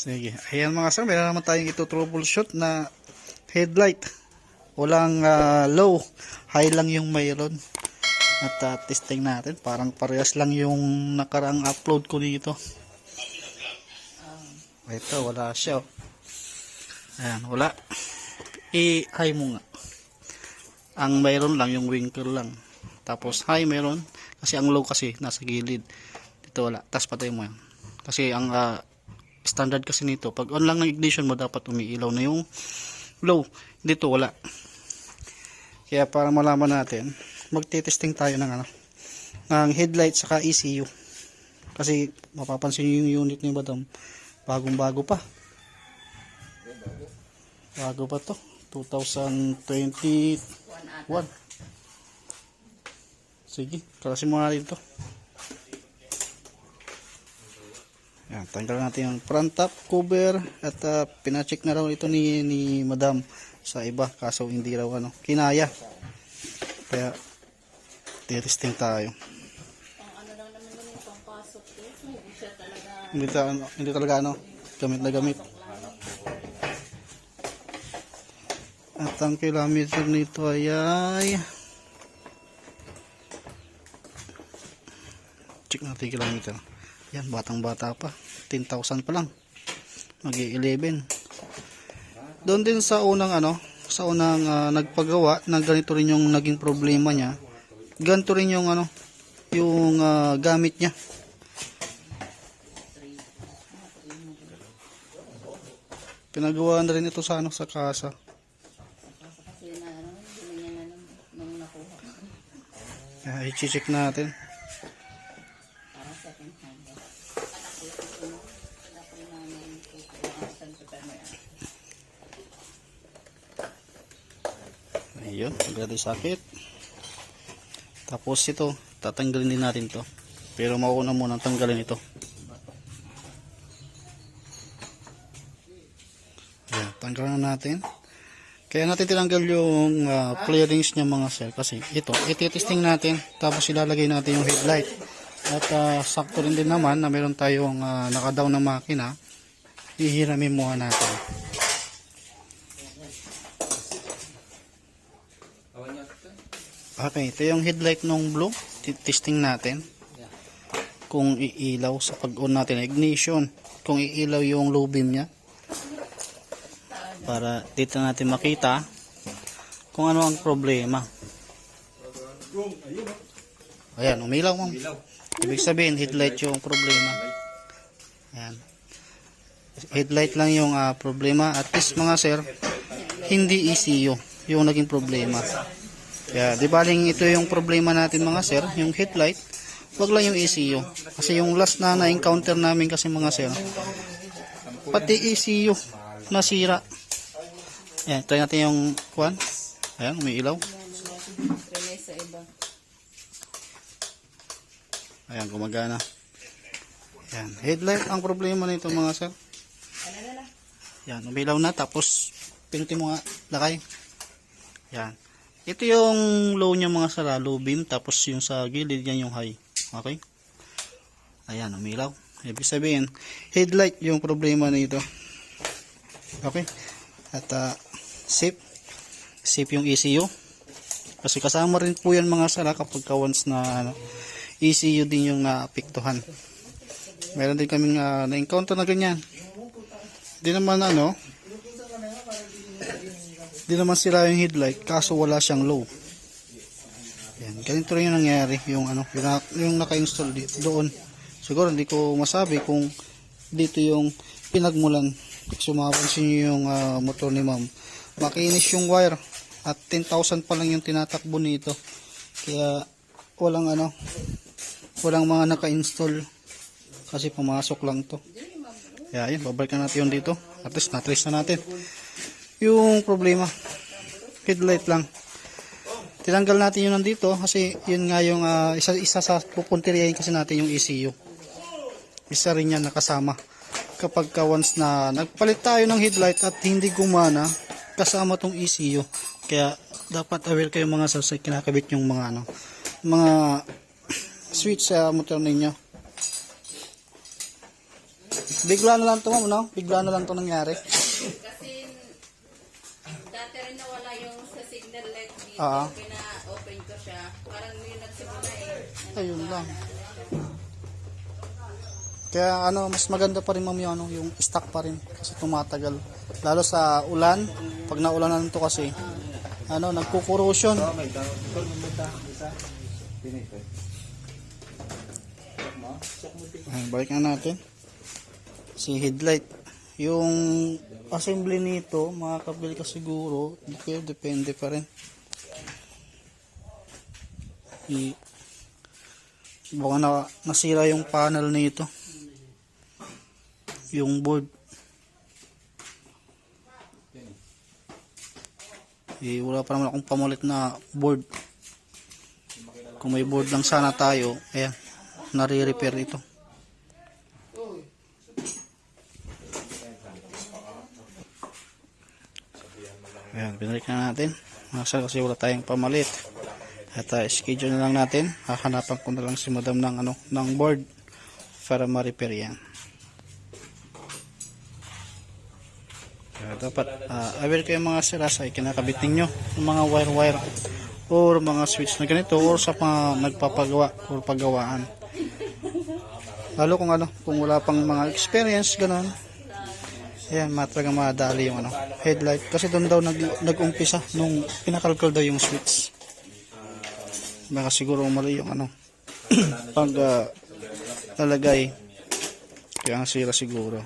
Sige. Ayan mga sir, meron naman tayong ito troubleshoot na headlight. Walang ah, low, high lang yung mayroon. At ah, testing natin, parang parehas lang yung nakaraang upload ko dito. Ito, wala siya. oh. Ayan, wala. I-high mo nga. Ang mayroon lang, yung winkle lang. Tapos high meron, kasi ang low kasi nasa gilid. Dito wala. Tapos patay mo yan. Kasi ang ah, standard kasi nito, pag on lang ng ignition mo, dapat umiilaw na yung low. Dito wala. Kaya para malaman natin, magte-testing tayo ng ano, ng headlight saka ECU. Kasi mapapansin niyo yung unit ni Madam, bagong-bago pa. Bago pa to. 2021. Sige, kalasin mo natin to. Yan, tanggalan natin yung front top cover at uh, pinacheck na raw ito ni, ni Madam sa iba kaso hindi raw ano, kinaya. Kaya testing tayo. Ano. Hindi ta, ano, hindi talaga ano, gamit na gamit. At ang kilometer nito ay ay check natin kilometer. Yan, batang bata pa. 10,000 pa lang. mag 11 Doon din sa unang ano, sa unang ah, nagpagawa, na ganito rin yung naging problema niya. Ganito rin yung ano, yung ah, gamit niya. Pinagawa na rin ito sa ano, sa kasa. kasi na ano, hindi niya na nung, nung nakuha. Kaya i-check natin. Para second hand. Dapat namin kukuhaan sa camera. Ayun, agad sakit. Tapos ito, tatanggalin din natin to. Pero mauna muna tanggalin ito. Ayan, tanggalan na natin. Kaya natin tinanggal yung ah, clearings niya mga sir. Kasi ito, ititesting natin. Tapos ilalagay natin yung headlight. At ah, sakto rin din naman na meron tayong uh, nakadown na makina. Hihiramin muna natin. Okay, ito yung headlight ng blue. Testing natin. Kung iilaw sa pag-on natin, ignition. Kung iilaw yung low beam niya. Para dito natin makita kung ano ang problema. Ayan, umilaw mo. Ibig sabihin, headlight yung problema. Ayan. Headlight lang yung ah, problema. At least mga sir, hindi ECU yung naging problema. Kaya, di baling ito yung problema natin mga sir, yung headlight, wag lang yung ECU. Kasi yung last na na-encounter namin kasi mga sir, pati ECU nasira. Ayan, try natin yung kuan. Ayan, umiilaw. Ayan, gumagana. Ayan, headlight ang problema nito mga sir. Yan, umilaw na tapos pinutin mo nga lakay. Yan. Ito yung low niya mga sara, low beam tapos yung sa gilid yan yung high. Okay? Ayan, umilaw. Ibig sabihin, headlight yung problema nito. Okay? At uh, safe. Safe yung ECU. Kasi kasama rin po yan mga sara kapag ka once na ano, ECU din yung naapektuhan. Meron din kaming ah, na-encounter na ganyan. Di naman ano, di naman sila yung headlight kaso wala siyang low. Yan, ganito rin yung nangyari yung ano, yung, na- yung naka-install doon. Siguro hindi ko masabi kung dito yung pinagmulan. So makapansin nyo yung ah, motor ni ma'am. Makinis yung wire at 10,000 pa lang yung tinatakbo nito. Kaya walang ano, walang mga naka-install kasi pumasok lang to. Kaya yun, babalikan natin yung dito. At least na-trace na natin. Yung problema, headlight lang. Tinanggal natin yun nandito kasi yun nga yung ah, isa, isa sa pupunteriyahin kasi natin yung ECU. Isa rin yan nakasama. Kapag ka once na nagpalit tayo ng headlight at hindi gumana, kasama tong ECU. Kaya dapat aware kayo mga sa kinakabit yung mga ano, mga switch sa motor ninyo. Bigla na lang to, ma'am, no? Bigla na lang to nangyari. Kasi dati rin nawala yung sa signal light dito. Ah. Pina-open ko siya. Parang yung nagsimula eh. Ayun lang. Kaya ano, mas maganda pa rin ma'am yung, ano, yung stock pa rin kasi tumatagal. Lalo sa ulan, pag naulanan to kasi, ano, nagkukorrosion. Ay, balik na natin. Si headlight. Yung assembly nito, makakabili ka siguro, kayo, depende pa rin. I, baka na, nasira yung panel nito. Yung board. Eh, wala pa naman akong pamulit na board. Kung may board lang sana tayo, ayan, nare-repair ito. Ayan, binalik na natin. Nasa kasi wala tayong pamalit. At uh, schedule na lang natin. Hahanapan ko na lang si madam ng, ano, ng board para ma-repair yan. Kaya dapat uh, aware kayo mga sira sa kinakabit ninyo ng mga wire-wire or mga switch na ganito or sa mga nagpapagawa or paggawaan. Lalo kung ano, kung wala pang mga experience, ganun. Ayan, matraga madali yung ano, headlight. Kasi doon daw nag, nag-umpisa nung pinakalkal daw yung switch. Baka siguro mali yung ano, pag ah, lalagay. Kaya ang sira siguro.